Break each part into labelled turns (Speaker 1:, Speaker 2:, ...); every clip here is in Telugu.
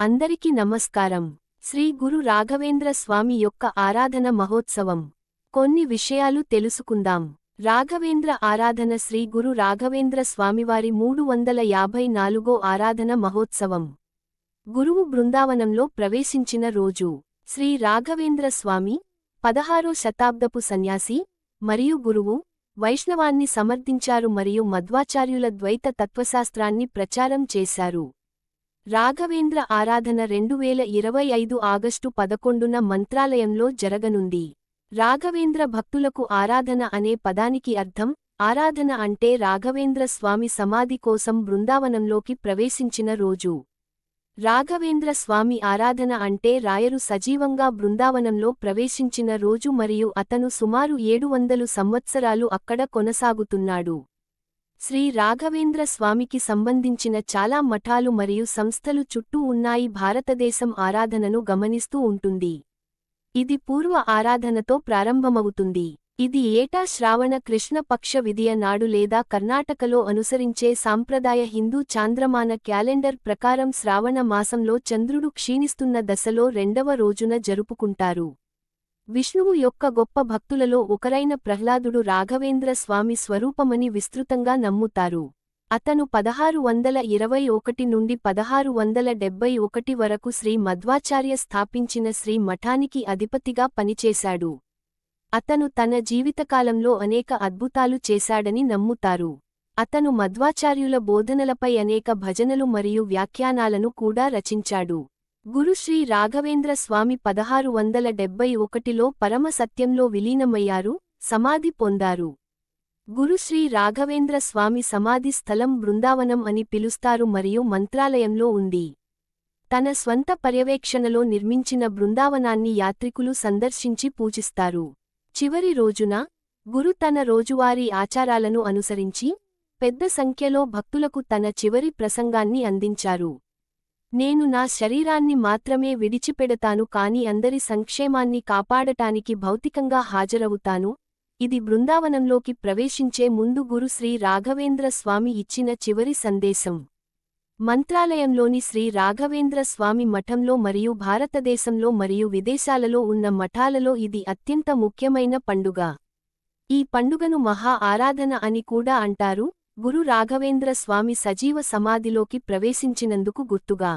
Speaker 1: అందరికీ నమస్కారం. శ్రీ గురు రాఘవేంద్ర స్వామి యొక్క ఆరాధన మహోత్సవం. కొన్ని విషయాలు తెలుసుకుందాం. రాఘవేంద్ర ఆరాధన శ్రీ గురు రాఘవేంద్ర స్వామివారి మూడు వందల యాభై నాలుగో ఆరాధన మహోత్సవం. గురువు బృందావనంలో ప్రవేశించిన రోజు. శ్రీ రాఘవేంద్ర స్వామి పదహారో శతాబ్దపు సన్యాసి మరియు గురువు వైష్ణవాన్ని సమర్థించారు మరియు మధ్వాచార్యుల ద్వైత తత్వశాస్త్రాన్ని ప్రచారం చేశారు. రాఘవేంద్ర ఆరాధన రెండు వేల ఇరవై ఐదు ఆగస్టు పదకొండున మంత్రాలయంలో జరగనుంది. రాఘవేంద్ర భక్తులకు ఆరాధన అనే పదానికి అర్థం ఆరాధన అంటే రాఘవేంద్ర స్వామి సమాధి కోసం బృందావనంలోకి ప్రవేశించిన రోజు. రాఘవేంద్ర స్వామి ఆరాధన అంటే రాయరు సజీవంగా బృందావనంలో ప్రవేశించిన రోజు మరియు అతను సుమారు ఏడు వందలు సంవత్సరాలు అక్కడ కొనసాగుతున్నాడు. శ్రీ రాఘవేంద్ర స్వామికి సంబంధించిన చాలా మఠాలు మరియు సంస్థలు చుట్టూ ఉన్నాయి. భారతదేశం ఆరాధనను గమనిస్తూ ఉంటుంది. ఇది పూర్వ ఆరాధనతో ప్రారంభమవుతుంది. ఇది ఏటా శ్రావణ కృష్ణ పక్ష విధియ నాడు లేదా కర్ణాటకలో అనుసరించే సాంప్రదాయ హిందూ చాంద్రమాన క్యాలెండర్ ప్రకారం శ్రావణ మాసంలో చంద్రుడు క్షీణిస్తున్న దశలో రెండవ రోజున జరుపుకుంటారు. విష్ణువు యొక్క గొప్ప భక్తులలో ఒకరైన ప్రహ్లాదుడు రాఘవేంద్ర స్వామి స్వరూపమని విస్తృతంగా నమ్ముతారు. అతను పదహారు వందల ఇరవై ఒకటి నుండి పదహారు వందల డెబ్బై ఒకటి వరకు శ్రీ మధ్వాచార్య స్థాపించిన శ్రీ మఠానికి అధిపతిగా పనిచేశాడు. అతను తన జీవితకాలంలో అనేక అద్భుతాలు చేశాడని నమ్ముతారు. అతను మధ్వాచార్యుల బోధనలపై అనేక భజనలు మరియు వ్యాఖ్యానాలను కూడా రచించాడు. గురు శ్రీ రాఘవేంద్ర స్వామి పదహారు వందల డెబ్బై ఒకటిలో పరమసత్యంలో విలీనమయ్యారు సమాధి పొందారు. గురు శ్రీ రాఘవేంద్ర స్వామి సమాధి స్థలం బృందావనం అని పిలుస్తారు మరియు మంత్రాలయంలో ఉంది. తన స్వంత పర్యవేక్షణలో నిర్మించిన బృందావనాన్ని యాత్రికులు సందర్శించి పూజిస్తారు. చివరి రోజున గురు తన రోజువారీ ఆచారాలను అనుసరించి పెద్ద సంఖ్యలో భక్తులకు తన చివరి ప్రసంగాన్ని అందించారు. నేను నా శరీరాన్ని మాత్రమే విడిచిపెడతాను కాని అందరి సంక్షేమాన్ని కాపాడటానికి భౌతికంగా హాజరవుతాను. ఇది బృందావనంలోకి ప్రవేశించే ముందు గురు శ్రీ రాఘవేంద్ర స్వామి ఇచ్చిన చివరి సందేశం. మంత్రాలయంలోని శ్రీ రాఘవేంద్ర స్వామి మఠంలో మరియు భారతదేశంలో మరియు విదేశాలలో ఉన్న మఠాలలో ఇది అత్యంత ముఖ్యమైన పండుగ. ఈ పండుగను మహా ఆరాధన అని కూడా అంటారు. గురు రాఘవేంద్ర స్వామి సజీవ సమాధిలోకి ప్రవేశించినందుకు గుర్తుగా.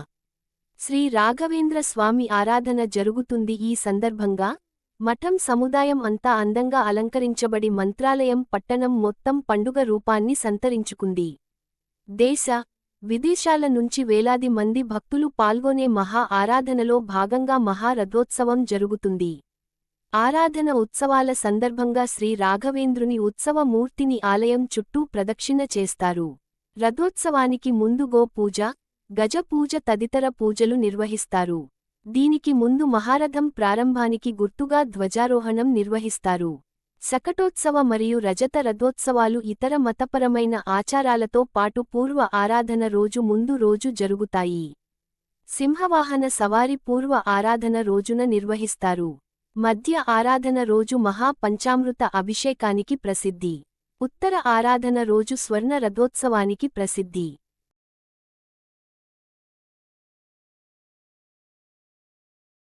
Speaker 1: శ్రీ రాఘవేంద్ర స్వామి ఆరాధన జరుగుతుంది ఈ సందర్భంగా మఠం సముదాయం అంతా అందంగా అలంకరించబడి మంత్రాలయం పట్టణం మొత్తం పండుగ రూపాన్ని సంతరించుకుంది. దేశ విదేశాల నుంచి వేలాది మంది భక్తులు పాల్గొనే మహా ఆరాధనలో భాగంగా మహారథోత్సవం జరుగుతుంది. ఆరాధన ఉత్సవాల సందర్భంగా శ్రీ రాఘవేంద్రుని ఉత్సవ మూర్తిని ఆలయం చుట్టూ ప్రదక్షిణ చేస్తారు. రథోత్సవానికి ముందు గోపూజ పూజ తదితర పూజలు నిర్వహిస్తారు. దీనికి ముందు మహారథం ప్రారంభానికి గుర్తుగా ధ్వజారోహణం నిర్వహిస్తారు. శకటోత్సవ మరియు రజత రథోత్సవాలు ఇతర మతపరమైన ఆచారాలతో పాటు పూర్వ ఆరాధన రోజు ముందు రోజు జరుగుతాయి. సింహవాహన సవారి పూర్వ ఆరాధన రోజున నిర్వహిస్తారు. మధ్య ఆరాధన రోజు మహా పంచామృత అభిషేకానికి ప్రసిద్ధి. ఉత్తర ఆరాధన రోజు స్వర్ణ రథోత్సవానికి ప్రసిద్ధి.